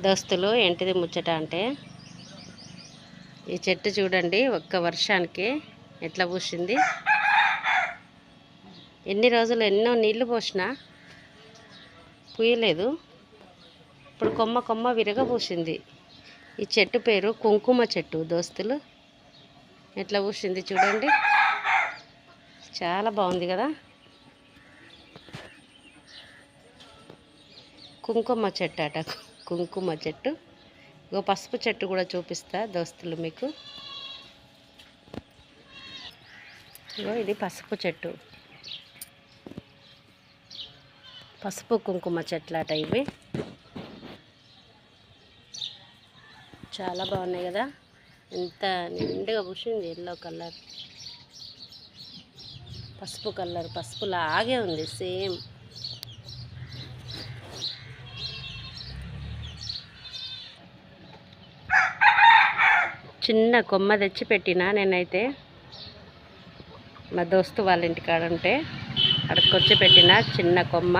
దోస్తులు ఏంటిది ముచ్చట అంటే ఈ చెట్టు చూడండి ఒక్క వర్షానికి ఎట్లా పూసింది. ఎన్ని రోజులు ఎన్నో నీళ్ళు పోసినా పూయలేదు. ఇప్పుడు కొమ్మ కొమ్మ విరగ పూసింది. ఈ చెట్టు పేరు కుంకుమ చెట్టు. దోస్తులు ఎట్లా పూసింది చూడండి. చాలా బాగుంది కదా. కుంకుమ చెట్టు అట. కుంకుమ చెట్టు. ఇంకో పసుపు చెట్టు కూడా చూపిస్తా దోస్తులు మీకు. ఇగో ఇది పసుపు చెట్టు. పసుపు కుంకుమ చెట్లు ఇవి. చాలా బాగున్నాయి కదా. ఎంత నిండుగా పూసింది ఎల్లో కలర్. పసుపు కలర్ పసుపు లాగే ఉంది సేమ్. చిన్న కొమ్మ తెచ్చి పెట్టిన నేనైతే. మా దోస్తు వాళ్ళ ఇంటికాడ ఉంటే అక్కడికి వచ్చి పెట్టిన చిన్న కొమ్మ.